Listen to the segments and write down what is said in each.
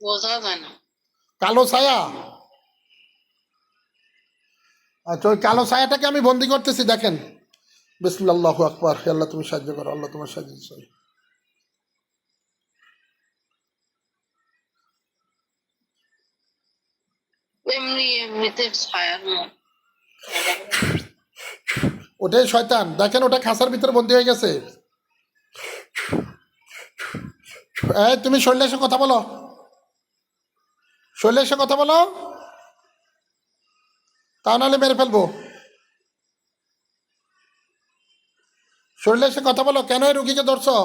বোঝা যায় না কালো ছায়া? আচ্ছা ওই কালো ছায়াটাকে আমি বন্দি করতেছি দেখেন। বিসমুল্লাহ আকবর হে আল্লাহ তুমি সাহায্য করো আল্লাহ তোমার সাহায্য ওটাই শয়তান। দেখেন ওটা খাসার ভিতরে বন্দি হয়ে গেছে। এই তুমি শরীরে এসে কথা বলো। শরীরে এসে কথা বলো। তা নাহলে মেরে ফেলব। শরীরে এসে কথা বলো, কেন এই রুগীকে ধরছো?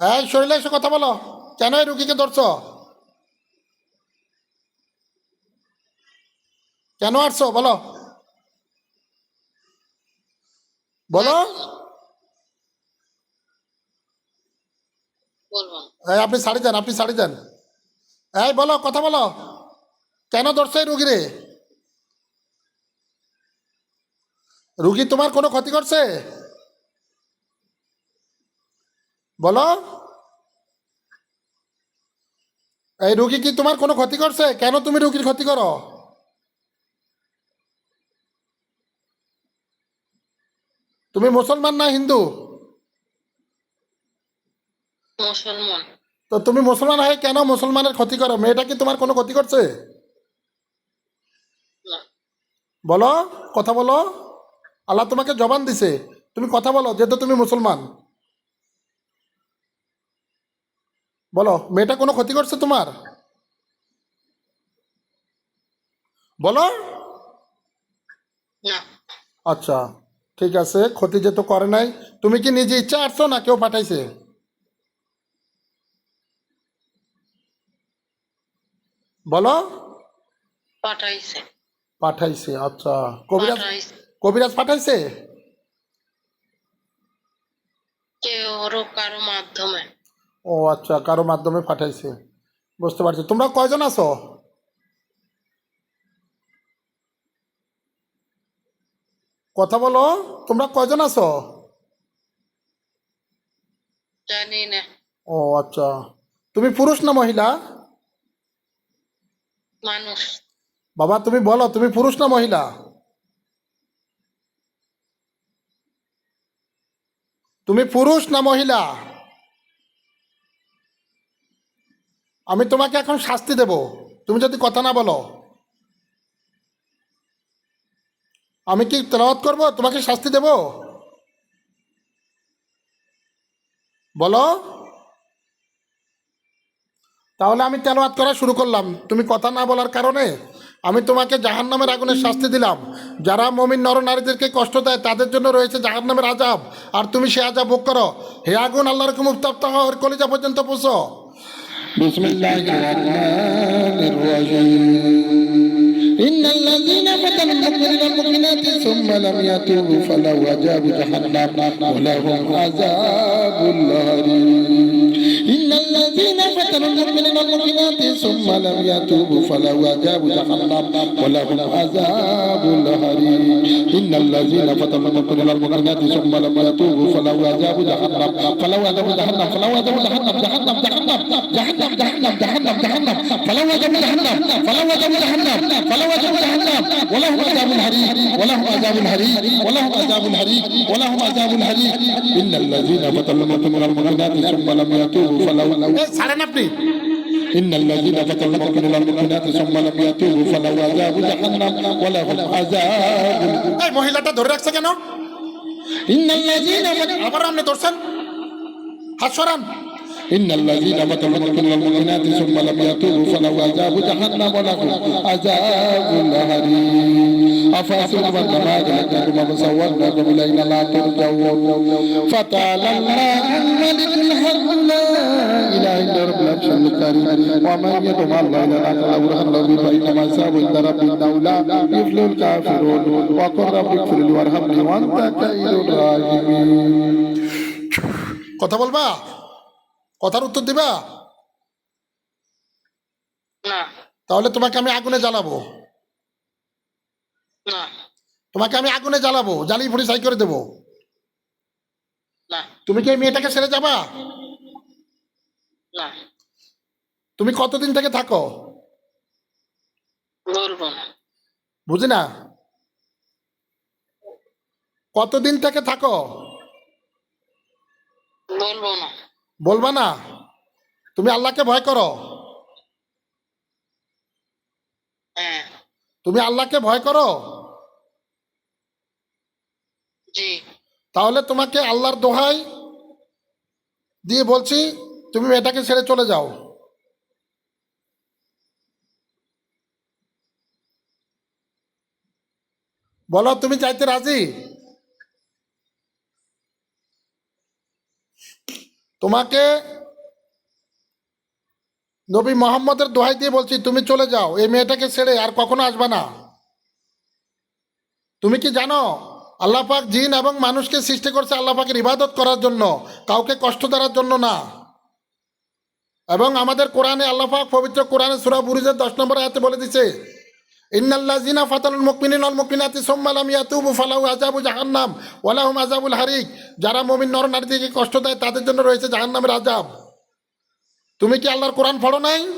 হ্যাঁ শরীরে এসে কথা বলো, কেন এই রুগীকে ধরছো? কেন আসছো বলো। বলো বলব না। এই, আপনি শাড়ি দেন, আপনি শাড়ি দেন। এই, বলো, কথা বলো। কেন ধরছো রুগী রে রুগী তোমার কোনো ক্ষতি করছে? বলো। এই, রুগী কি তোমার কোনো ক্ষতি করছে? কেন তুমি রুগীর ক্ষতি করো? তুমি মুসলমান না হিন্দু? মুসলমান। তো তুমি মুসলমান হয়ে কেন মুসলমানের ক্ষতি করো? মেয়েটা কি তোমার কোনো ক্ষতি করছে? বলো কথা বলো। আল্লাহ তোমাকে জবান দিছে। তুমি কথা বলো যেহেতু তুমি মুসলমান। বলো মেয়েটা কোনো ক্ষতি করছে তোমার? বলো। আচ্ছা ঠিক আছে ক্ষতি যেহেতু করে নাই। তুমি কি নিজে ইচ্ছা আসছো না কেউ পাঠাইছে? বলো? পাঠাইছে। পাঠাইছে আচ্ছা। কবিরাজ কবিরাজ পাঠাইছে? কারও মাধ্যমে। ও আচ্ছা কারও মাধ্যমে পাঠাইছে। বুঝতে পারছি। তোমরা কয়জন আছো? কথা বলো তোমরা কয়জন আছো? জানি না। ও আচ্ছা। তুমি পুরুষ না মহিলা? মানুষ। বাবা, তুমি বলো, তুমি পুরুষ না মহিলা? তুমি পুরুষ না মহিলা? আমি তোমাকে এখন শাস্তি দেব। তুমি যদি কথা না বলো, আমি কি তেলাওয়াত করব? তোমাকে শাস্তি দেব? বলো। তাহলে আমি তেলাওয়াত করা শুরু করলাম তুমি কথা না বলার কারণে আমি তোমাকে জাহান নামের আগুনের শাস্তি দিলাম যারা মমিন নর নারীদেরকে কষ্ট দেয় তাদের জন্য রয়েছে জাহান নামের আজাব আর তুমি সে আজাব ভোগ করো হে আগুন আল্লাহর রকম উত্তপ্ত হওয়া ওর কলিজা পর্যন্ত পৌঁছো بسم الله الرحمن الرحيم إن الذين فتنوا المؤمنين والمؤمنات ثم لم يتوبوا فلو عذاب جهنم ولهم عذاب الهريم إن الذين فتنوا المؤمنين والمؤمنات ثم لم يتوبوا فلو عذاب جهنم ولهم عذاب الهريم إن الذين فتنوا المؤمنين والمؤمنات ثم لم يتوبوا فلو عذاب جهنم. فلو عذاب جهنم فلو عذاب جهنم جهنم جهنم جهنم جهنم جهنم جهنم. فلو عذاب جهنم فلو عذاب جهنم فلو عذاب جهنم. ولهم عذاب الحريق ولهم عذاب الحريق ولهم عذاب الحريق ولهم عذاب الحريق إن الذين فتنوا المؤمنين والمؤمنات ثم لم يتوبوا فلو এই ছাড়েন আপনি إن الذين فتنوا المؤمنين والمؤمنات ثم لم يتوبوا فلو عذاب جهنم ولهم عذاب এই মহিলাটা ধরে রাখছে কেন إن الذين فتنوا আবার আপনি ধরছেন হাত সরান إن الذين فتنوا المؤمنين والمؤمنات ثم لم يتوبوا فلو عذاب جهنم ولهم عذاب الحريق أفحسبتم أنما خلقناكم وصورناكم إلينا لا ترجعون فتعالى الله الملك الحق لا إله إلا رب العرش الكريم ومن يدعو مع الله إلى الآخرة لا برهان له به فإنما حسابه عند ربي إنه لا يفلح الكافرون وقل رب اغفر لي وارحمني وأنت خير الراحمين কথা বলবা কথার উত্তর দিবা না তাহলে তোমাকে আমি আগুনে জ্বালাবো না তোমাকে আমি আগুনে জ্বালাবো জ্বালিয়ে ফুড়ি সাই করে দেবো তুমি কি এই মেয়েটাকে ছেড়ে যাবা না। তুমি কতদিন থেকে থাকো? বলব না। বুঝি না? কতদিন থেকে থাকো? বলব না। বলবা না? তুমি আল্লাহকে ভয় করো? হ্যাঁ। তুমি আল্লাহকে ভয় করো? জি। তাহলে তোমাকে আল্লাহর দোহাই দিয়ে বলছি তুমি মেয়েটাকে ছেড়ে চলে যাও। বলো, তুমি চাইতে রাজি? তোমাকে নবী মোহাম্মদের দোহাই দিয়ে বলছি, তুমি চলে যাও, এই মেয়েটাকে ছেড়ে আর কখনো আসবে না। তুমি কি জানো, আল্লাহ পাক জিন এবং মানুষকে সৃষ্টি করছে আল্লাহ পাকের ইবাদত করার জন্য, কাউকে কষ্ট দেওয়ার জন্য না। এবং আমাদের কোরআনে আল্লাহ পাক পবিত্র কোরআনে সুরা বুরুজের দশ নম্বর আয়াতে বলে দিছে ইন্নাল্লাহ জিনা ফাতানুল মুকমিনিন আল মুকমিনাতি সুম্মালাম ইয়াতুবু ফালাহু আযাবু জাহান্নাম ওয়ালাহুম আযাবুল হারিক। যারা মুমিন নর নারীদেরকে কষ্ট দেয়, তাদের জন্য রয়েছে জাহান্নামের আযাব। তুমি কি আল্লাহর কোরআন পড়ো নাই?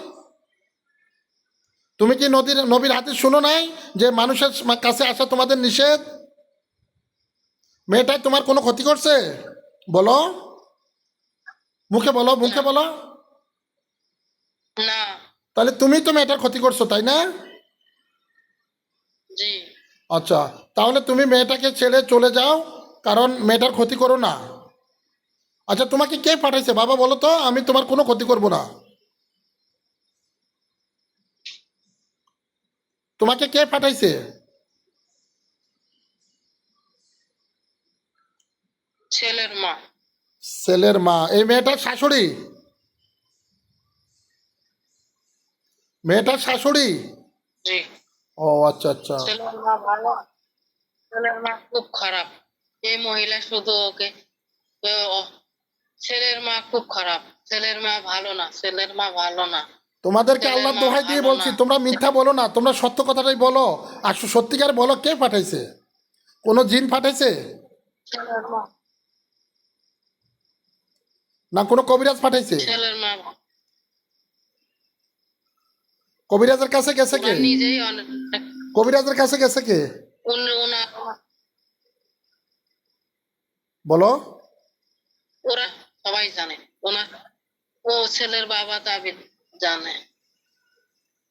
তুমি কি নদীর, নবীর হাতে শুনো নাই যে মানুষের কাছে আসা তোমাদের নিষেধ? মেয়েটাই তোমার কোনো ক্ষতি করছে? বলো। মুখে বলো মুখে বলো। না। তাহলে তুমি তো মেয়েটার ক্ষতি করছ তাই না? জি। আচ্ছা তাহলে তুমি মেয়েটাকে ছেড়ে চলে যাও কারণ মেয়েটার ক্ষতি করো না। আচ্ছা তোমাকে কে পাঠাইছে? বাবা বলো তো আমি তোমার কোনো ক্ষতি করব না। তোমাকে কে পাঠাইছে? ছেলের মা। ছেলের মা। এই মেয়েটার শাশুড়ি? মেয়েটার শাশুড়ি? জি। ও আচ্ছা আচ্ছা। ছেলের মা ভালো ছেলের মা খুব খারাপ। এই মহিলা শুধু ওকে ছেলের মা খুব খারাপ। ছেলের মা ভালো না ছেলের মা ভালো না। তোমাদেরকে আল্লাহ দোহাই দিয়ে বলছি তোমরা মিথ্যা বলো না তোমরা সত্য কথাটাই বলো। আর সত্যিকার বলো কে পাঠাইছে? কোনো জিন পাঠাইছে? না কোনো কবিরাজ পাঠাইছে? ছেলের মা কবিরাজের কাছে গেছে কে? নিজেই কবিরাজের কাছে গেছে কে? বলো। ওরা সবাই জানে। ওনার ও ছেলের বাবা দাবি জানে।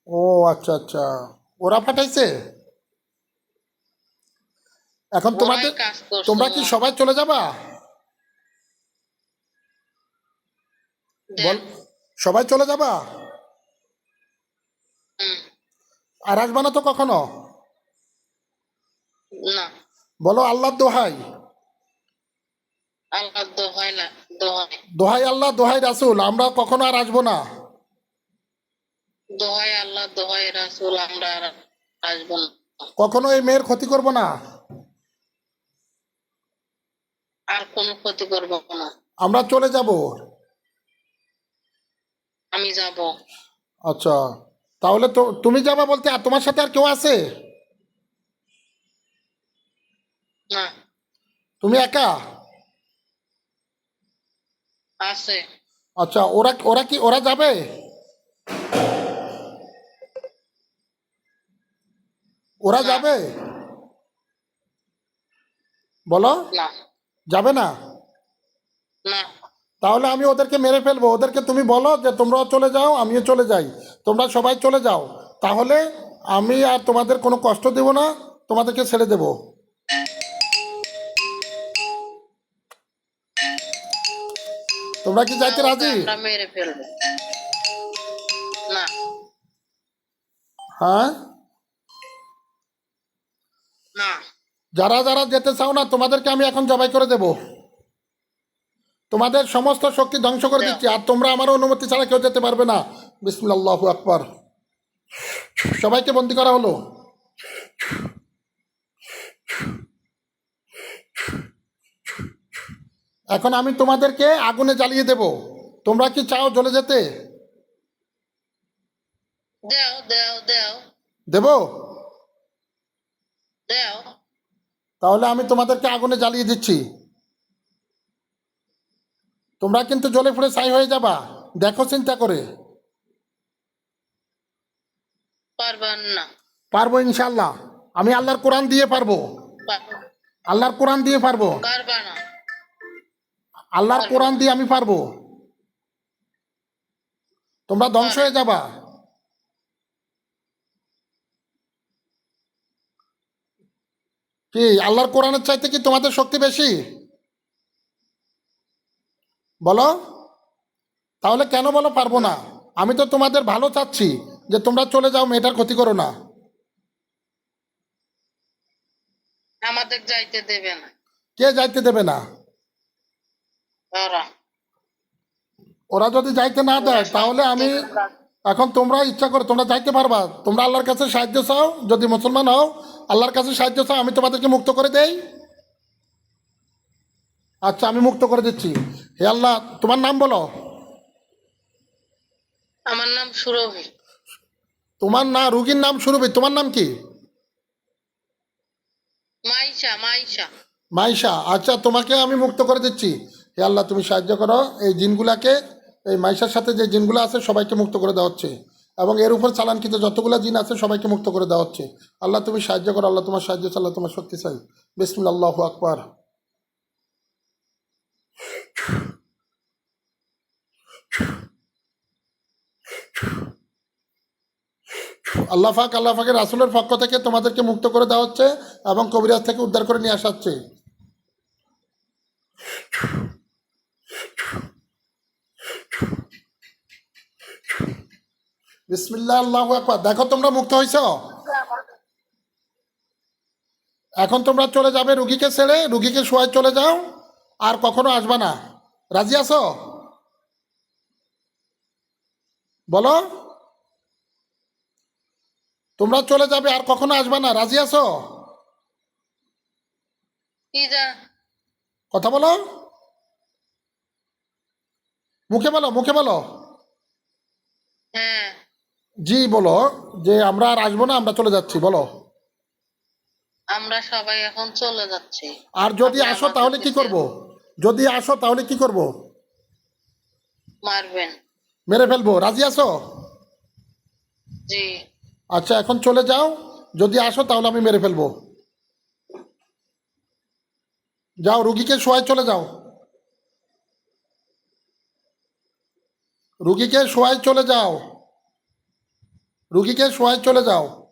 ও আচ্ছা আচ্ছা। ওরা পাঠাইছে? এখন তোমাদের তোমরা কি সবাই চলে যাবা? বল সবাই চলে যাবা? আর আসবা না তো কখনো? না। বলো আল্লাহ দোহাই। আল্লাহ দোহাই না দোহাই। দোহাই আল্লাহ দোহাই রাসুল আমরা কখনো আর আসব না। দোহাই আল্লাহ দোহাই রাসুল আমরা আর আসব না। কখনো এই মেয়ের ক্ষতি করব না? আর কোনো ক্ষতি করব না। আমরা চলে যাব। আমি যাব। আচ্ছা। তাহলে তো তুমি যাবা বলতে আর তোমার সাথে আর কেউ আছে? তুমি একা? আছে। আচ্ছা ওরা ওরা কি ওরা যাবে? ওরা যাবে? বলো। যাবে না? না। তাহলে আমি ওদেরকে মেরে ফেলব। ওদেরকে তুমি বলো যে তোমরাও চলে যাও আমিও চলে যাই। তোমরা সবাই চলে যাও। তাহলে আমি আর তোমাদের কোনো কষ্ট দেব না তোমাদেরকে ছেড়ে দেব। তোমরা কি যাইতে রাজি? হ্যাঁ? না। যারা যারা যেতে চাও না তোমাদেরকে আমি এখন জবাই করে দেব। তোমাদের সমস্ত শক্তি ধ্বংস করে দিচ্ছি আর তোমরা আমার অনুমতি ছাড়া কেউ যেতে পারবে না। বিসমুল্লাহ আকবর। সবাইকে বন্দি করা হলো? এখন আমি তোমাদেরকে আগুনে জ্বালিয়ে দেব। তোমরা কি চাও জ্বলে যেতে? দেব? তাহলে আমি তোমাদেরকে আগুনে জ্বালিয়ে দিচ্ছি। তোমরা কিন্তু জলে ফুলে ছাই হয়ে যাবা। দেখো চিন্তা করে। পারব ইনশাল্লাহ আমি আল্লাহর কোরআন দিয়ে পারব। আল্লাহর কোরআন দিয়ে পারব। আল্লাহর কোরআন দিয়ে আমি পারব। তোমরা ধ্বংস হয়ে যাবা। কি আল্লাহর কোরআনের চাইতে কি তোমাদের শক্তি বেশি? বলো? তাহলে কেন বলো পারব না? আমি তো তোমাদের ভালো চাচ্ছি যে তোমরা চলে যাও মেয়েটার ক্ষতি করো না। আমাদের যাইতে দেবে না। কে যাইতে দেবে না? ওরা। ওরা যদি যাইতে না দেয় তাহলে আমি এখন তোমরা ইচ্ছা করে তোমরা যাইতে পারবা। তোমরা আল্লাহর কাছে সাহায্য চাও যদি মুসলমান হও আল্লাহর কাছে সাহায্য চাও আমি তোমাদেরকে মুক্ত করে দেই। আচ্ছা আমি মুক্ত করে দিচ্ছি। হে আল্লাহ তোমার নাম বলো? আমার নাম সুরভি। তোমার না রুগীর নাম সুরভি। তোমার নাম কি? মাইশা মাইশা। মাইশা। আচ্ছা তোমাকে আমি মুক্ত করে দিচ্ছি। হে আল্লাহ তুমি সাহায্য করো। এই জিনগুলাকে এই মাইশার সাথে যে জিনগুলো আছে সবাইকে মুক্ত করে দেওয়া হচ্ছে। এবং এর উপর চালানকৃত যতগুলো জিন আছে সবাইকে মুক্ত করে দেওয়া হচ্ছে। আল্লাহ তুমি সাহায্য করো। আল্লাহ তোমার সাহায্য চাই, আল্লাহ তোমার শক্তি চাই। আল্লাহ আকবার। আল্লাহ ফাক আল্লাহ রাসুলের পক্ষ থেকে তোমাদেরকে মুক্ত করে দেওয়া হচ্ছে এবং কবিরাজ থেকে উদ্ধার করে নিয়ে আসা হচ্ছে। বিসমিল্লাহ, আল্লাহ দেখো তোমরা মুক্ত হয়েছ এখন তোমরা চলে যাবে রুগীকে ছেড়ে, রুগীকে শোয়ায় চলে যাও, আর কখনো আসবা না। রাজি আছো? বলো। তোমরা চলে যাবে আর কখনো আসবা না। রাজি আছো? কথা বলো। মুখে বলো মুখে বলো। হ্যাঁ। জি বলো যে আমরা আর আসব না আমরা চলে যাচ্ছি বলো। আমরা সবাই এখন চলে যাচ্ছি। আর যদি আসো তাহলে কি করব? যদি আসো তাহলে কি করব? মারবেন। মেরে ফেলব রাজি আছো? জি। আচ্ছা এখন চলে যাও যদি আসো তাহলে আমি মেরে ফেলব। যাও রুগীকে শোয়ায় চলে যাও। রুগীকে শোয়ায় চলে যাও। রুগীকে শোয়ায় চলে যাও।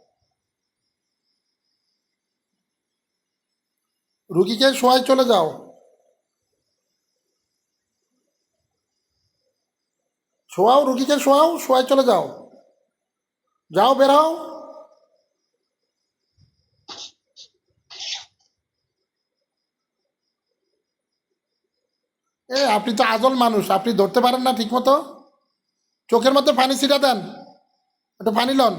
রুগীকে শোয়ায় চলে যাও। শোয়াও রুগীকে শোয়াও, শোয়ায় চলে যাও। যাও বেরাও এ, আপনি তো আজল মানুষ, আপনি ধরতে পারেন না ঠিক মতো চোখের মধ্যে পানি ছিটা দেন। একটু পানি লন।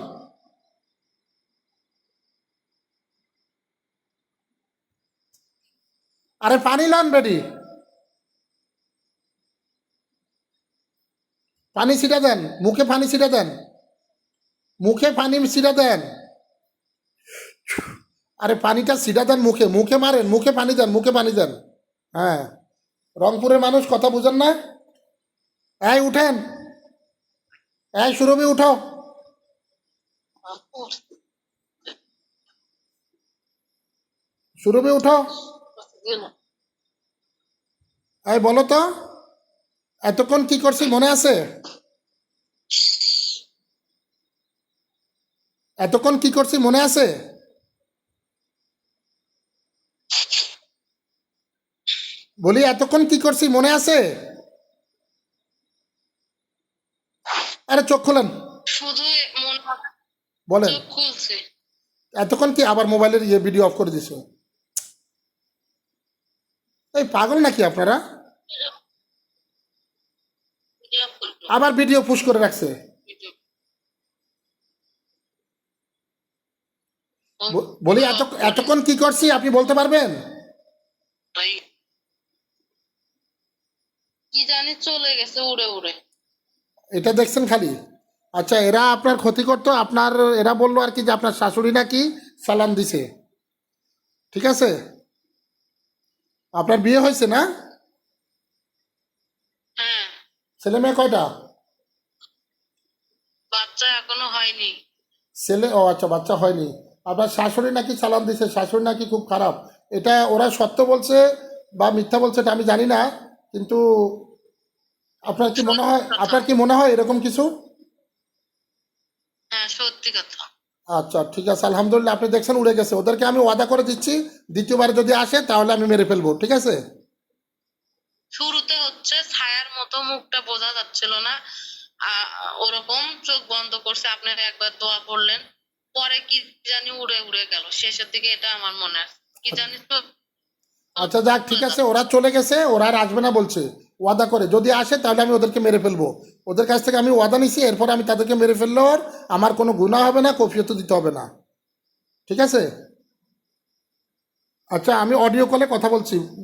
আরে পানি লন বেডি পানি ছিটা দেন, মুখে পানি ছিটা দেন। মুখে পানি ছিটা দেন। আরে পানিটা ছিটা দেন মুখে মুখে মারেন, মুখে পানি দেন, মুখে পানি দেন। হ্যাঁ রংপুরের মানুষ কথা বুঝেন না? এই উঠেন। এই সুরভি, উঠো। সুরভি, উঠো। এই বলো তো। এতক্ষণ কি করছি মনে আছে? এতক্ষণ কি করছি মনে আছে? বলি এতক্ষণ কি করছি মনে আছে? আরে চোখ খোলেন। বলেন। এতক্ষণ কি আবার মোবাইলের ইয়ে ভিডিও অফ করে দিছে? এই পাগল নাকি আপনারা ভিডিও করল আবার ভিডিও পুশ করে রাখছে। বলি এত এতক্ষণ কি করছি আপনি বলতে পারবেন? কি জানি চলে গেছে উড়ে উড়ে। এটা দেখছেন খালি? আচ্ছা এরা আপনার ক্ষতি করতো আপনার এরা বলল আর কি যে আপনার শাশুড়ি নাকি সালাম দিছে। ঠিক আছে? আপনার বিয়ে হয়েছে না? ছেলে মেয়ে কয়টা? বাচ্চা এখনও হয়নি। ছেলে ও আচ্ছা বাচ্চা হয়নি। আপনার শাশুড়ি নাকি চালান দিছে? শাশুড়ি নাকি খুব খারাপ। এটা ওরা সত্য বলছে বা মিথ্যা বলছে এটা আমি জানি না কিন্তু আপনার কি মনে হয় আপনার কি মনে হয় এরকম কিছু? হ্যাঁ সত্যি কথা। আচ্ছা ঠিক আছে আলহামদুলিল্লাহ আপনি দেখছেন উড়ে গেছে। ওদেরকে আমি ওয়াদা করে দিচ্ছি দ্বিতীয়বার যদি আসে তাহলে আমি মেরে ফেলব ঠিক আছে? শুরুতে হচ্ছে ছায়ার মতো মুখটা বোঝা যাচ্ছিল না। ওরকম চোখ বন্ধ করছে আপনার একবার দোয়া পড়লেন। পরে কি জানি উড়ে উড়ে গেল। শেষের দিকে এটা আমার মনে আছে কি জানি তো আচ্ছা যাক ঠিক আছে ওরা চলে গেছে ওরা আর আসবে না বলছে। ওয়াদা করে যদি আসে তাহলে আমি ওদেরকে মেরে ফেলব। ওদের কাছ থেকে আমি ওয়াদা নিছি এরপর আমি তাদেরকে মেরে ফেললেও আর আমার কোনো গুণা হবে না কফিয়ত দিতে হবে না। ঠিক আছে? আচ্ছা আমি অডিও কলে কথা বলছি।